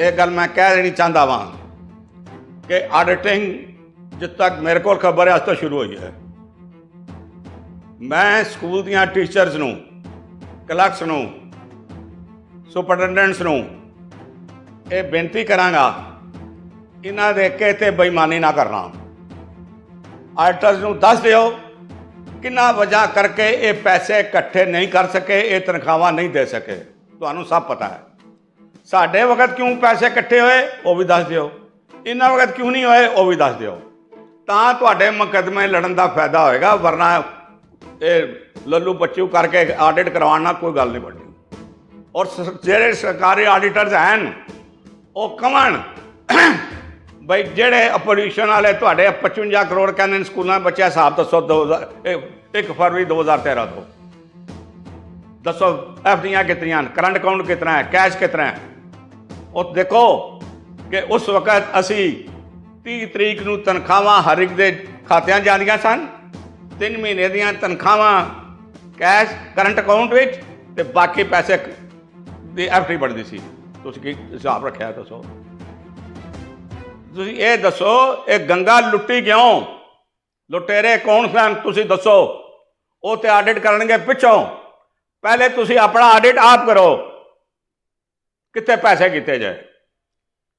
ਇਹ ਗੱਲ ਮੈਂ ਕਹਿ ਦੇਣੀ ਚਾਹੁੰਦਾ ਵਾਂ ਕਿ ਆਡਿਟਿੰਗ ਜਿੱਦ ਤੱਕ ਮੇਰੇ ਕੋਲ ਖਬਰ ਹੈ, ਅੱਜ ਤੋਂ ਸ਼ੁਰੂ ਹੋਈ ਹੈ। ਮੈਂ ਸਕੂਲ ਦੀਆਂ ਟੀਚਰਸ ਨੂੰ ਕਲਰਕਸ ਨੂੰ ਸੁਪਰਡੈਂਟਸ ਨੂੰ ਇਹ ਬੇਨਤੀ ਕਰਾਂਗਾ, ਇਹਨਾਂ ਦੇ ਕੇ ਬੇਈਮਾਨੀ ਨਾ ਕਰਨਾ। ਆਡਿਟਰਸ ਨੂੰ ਦੱਸ ਦਿਓ, ਕਿੰਨਾ ਵਜ੍ਹਾ ਕਰਕੇ ਇਹ ਪੈਸੇ ਇਕੱਠੇ ਨਹੀਂ ਕਰ ਸਕੇ, ਇਹ ਤਨਖਾਹਾਂ ਨਹੀਂ ਦੇ ਸਕੇ। ਤੁਹਾਨੂੰ ਸਭ ਪਤਾ ਹੈ। ਸਾਡੇ ਵਕਤ ਕਿਉਂ ਪੈਸੇ ਇਕੱਠੇ ਹੋਏ, ਉਹ ਵੀ ਦੱਸ ਦਿਓ। ਇਹਨਾਂ ਵਕਤ ਕਿਉਂ ਨਹੀਂ ਹੋਏ, ਉਹ ਵੀ ਦੱਸ ਦਿਓ। ਤਾਂ ਤੁਹਾਡੇ ਮੁਕੱਦਮੇ ਲੜਨ ਦਾ ਫਾਇਦਾ ਹੋਏਗਾ, ਵਰਨਾ ਇਹ ਲੱਲੂ ਬੱਚੂ ਕਰਕੇ ਆਡਿਟ ਕਰਵਾਉਣ ਨਾਲ ਕੋਈ ਗੱਲ ਨਹੀਂ ਬਣਨੀ ਔਰ ਜਿਹੜੇ ਸਰਕਾਰੀ ਆਡੀਟਰਸ ਹਨ, ਉਹ ਕਵਣ? ਬਈ ਜਿਹੜੇ ਅਪੋਜੀਸ਼ਨ ਵਾਲੇ ਤੁਹਾਡੇ 55 ਕਰੋੜ ਕਹਿੰਦੇ ਨੇ ਸਕੂਲਾਂ ਦੇ ਬੱਚਿਆਂ, ਹਿਸਾਬ ਦੱਸੋ 2000 ਇਹ 1 ਫਰਵਰੀ 2013 ਤੋਂ। ਦੱਸੋ ਐਫਡੀਆਂ ਕਿਤਨੀਆਂ ਕਰੰਟ ਅਕਾਊਂਟ ਕਿਤਨਾ ਹੈ? ਕੈਸ਼ ਕਿਤਨਾ ਹੈ? ਉਹ ਦੇਖੋ ਕਿ ਉਸ ਵਕਤ ਅਸੀਂ 30 ਤਰੀਕ ਨੂੰ ਤਨਖਾਹਾਂ ਹਰ ਇੱਕ ਦੇ ਖਾਤਿਆਂ ਜਾਂਦੀਆਂ ਸਨ। 3 ਮਹੀਨੇ ਦੀਆਂ ਤਨਖਾਹਾਂ ਕੈਸ਼ ਕਰੰਟ ਅਕਾਊਂਟ ਵਿੱਚ ਤੇ ਬਾਕੀ ਪੈਸੇ ਦੀ ਐਫਡੀ ਬਣਦੀ ਸੀ। ਤੁਸੀਂ ਕੀ ਹਿਸਾਬ ਰੱਖਿਆ ਦੱਸੋ? ਤੁਸੀਂ ਇਹ ਦੱਸੋ, ਇਹ ਗੰਗਾ ਲੁੱਟੀ ਕਿਉਂ? ਲੁਟੇਰੇ ਕੌਣ ਸਨ? ਤੁਸੀਂ ਦੱਸੋ। ਉਹ ਤੇ ਆਡਿਟ ਕਰਨਗੇ ਪਿੱਛੋਂ। ਪਹਿਲੇ ਤੁਸੀਂ ਆਪਣਾ ਆਡਿਟ ਆਪ ਕਰੋ। ਕਿੱਥੇ ਪੈਸੇ ਕੀਤੇ ਜਾਏ?